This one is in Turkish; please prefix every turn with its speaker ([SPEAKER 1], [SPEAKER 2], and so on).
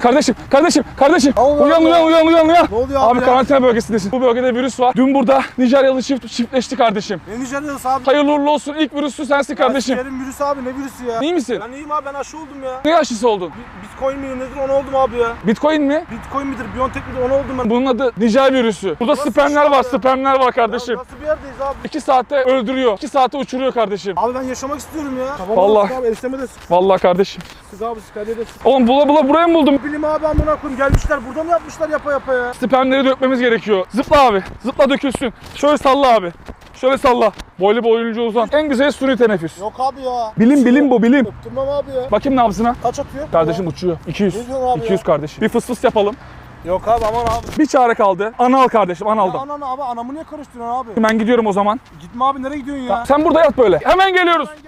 [SPEAKER 1] Kardeşim, kardeşim, kardeşim.
[SPEAKER 2] Allah
[SPEAKER 1] uyan,
[SPEAKER 2] Allah.
[SPEAKER 1] uyan, uyan, uyan, uyan.
[SPEAKER 2] Ne oluyor
[SPEAKER 1] Abi
[SPEAKER 2] abi ya?
[SPEAKER 1] karantina bölgesindesin. Bu bölgede virüs var. Dün burada Nijeryalı çift çiftleşti kardeşim.
[SPEAKER 2] Ne Nijerya'sı abi?
[SPEAKER 1] Hayırlı uğurlu olsun. İlk virüsü sensin kardeşim.
[SPEAKER 2] Sikerim virüsü abi ne virüsü ya?
[SPEAKER 1] İyi misin?
[SPEAKER 2] Ben iyiyim abi ben aşı oldum ya.
[SPEAKER 1] Ne aşısı oldun?
[SPEAKER 2] Bi- Bitcoin mi nedir onu oldum abi ya.
[SPEAKER 1] Bitcoin mi?
[SPEAKER 2] Bitcoin midir Biontech midir onu oldum ben.
[SPEAKER 1] Bunun adı Nijer virüsü. Burada
[SPEAKER 2] Nasıl
[SPEAKER 1] spermler
[SPEAKER 2] şey
[SPEAKER 1] var,
[SPEAKER 2] ya?
[SPEAKER 1] spermler var
[SPEAKER 2] Ya
[SPEAKER 1] kardeşim.
[SPEAKER 2] nasıl bir yerdeyiz abi?
[SPEAKER 1] 2 saatte öldürüyor. 2 saatte uçuruyor kardeşim.
[SPEAKER 2] Abi ben yaşamak istiyorum ya. Tamam
[SPEAKER 1] Vallahi.
[SPEAKER 2] Abi enişteme de sık
[SPEAKER 1] Vallahi kardeşim.
[SPEAKER 2] sık abi de sık.
[SPEAKER 1] Oğlum bula bula buraya mı buldum?
[SPEAKER 2] Bilim abi amına koyayım gelmişler burada mı yapmışlar yapa yapa ya.
[SPEAKER 1] Spermleri dökmemiz gerekiyor. Zıpla abi. Zıpla dökülsün. Şöyle salla abi. Şöyle salla. Boylu boyunca uzan. En güzel suni teneffüs.
[SPEAKER 2] Yok abi ya.
[SPEAKER 1] Bilim bilim bu bilim.
[SPEAKER 2] Öptürmem abi ya.
[SPEAKER 1] Bakayım nabzına.
[SPEAKER 2] Kaç atıyor?
[SPEAKER 1] Kardeşim uçuyor. 200.
[SPEAKER 2] Ne diyorsun abi
[SPEAKER 1] 200
[SPEAKER 2] ya?
[SPEAKER 1] kardeşim. Bir fıs fıs yapalım.
[SPEAKER 2] Yok abi aman abi.
[SPEAKER 1] Bir çare kaldı. Anal kardeşim
[SPEAKER 2] Ya
[SPEAKER 1] analdan.
[SPEAKER 2] ananı abi anamı niye karıştırıyorsun abi?
[SPEAKER 1] Ben gidiyorum o zaman.
[SPEAKER 2] Gitme abi nereye gidiyorsun ya?
[SPEAKER 1] Sen burada yat böyle. Hemen geliyoruz.
[SPEAKER 2] Sen gel.